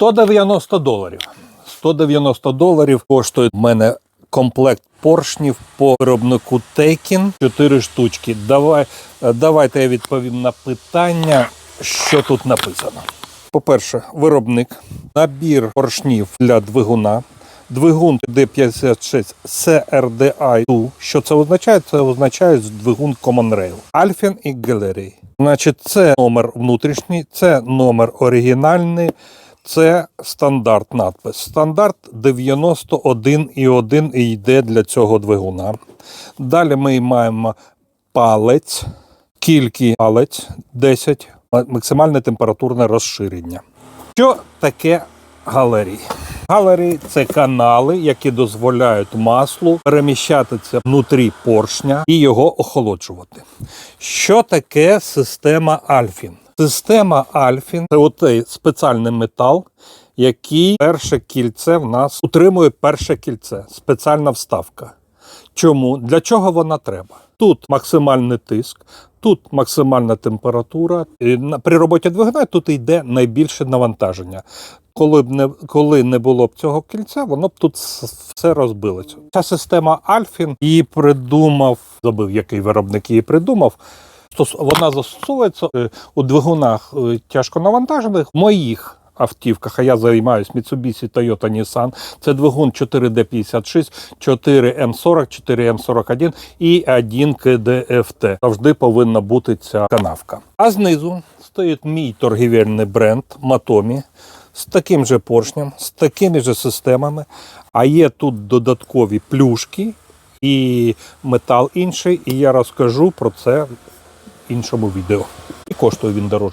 190 доларів. 190 доларів коштує в мене комплект поршнів по виробнику Тейкін. 4 штучки. Давай, е, давайте я відповім на питання, що тут написано. По-перше, виробник, набір поршнів для двигуна. Двигун D56 CRDI. Що це означає? Це означає двигун Common Rail. Alphin і Gallery. Значить, це номер внутрішній, це номер оригінальний, це стандарт надпис. Стандарт 91,1 і йде для цього двигуна. Далі ми маємо палець, кількі палець 10, максимальне температурне розширення. Що таке галерії? Галерії це канали, які дозволяють маслу переміщатися внутрі поршня і його охолоджувати. Що таке система Альфін? Система Альфін це отей спеціальний метал, який перше кільце в нас утримує перше кільце, спеціальна вставка. Чому? Для чого вона треба? Тут максимальний тиск, тут максимальна температура. І При роботі двигуна тут йде найбільше навантаження. Коли б не коли не було б цього кільця, воно б тут все розбилося. Ця система Альфін її придумав, забив який виробник її придумав. Вона застосовується е, у двигунах е, тяжконавантажених моїх автівках, а я займаюся Mitsubishi, Toyota, Nissan. Це двигун 4D56, 4M40, 4M41 і 1 КДФТ. Завжди повинна бути ця канавка. А знизу стоїть мій торгівельний бренд Matomi з таким же поршнем, з такими же системами. А є тут додаткові плюшки і метал інший, і я розкажу про це іншому відео. І коштує він дороже.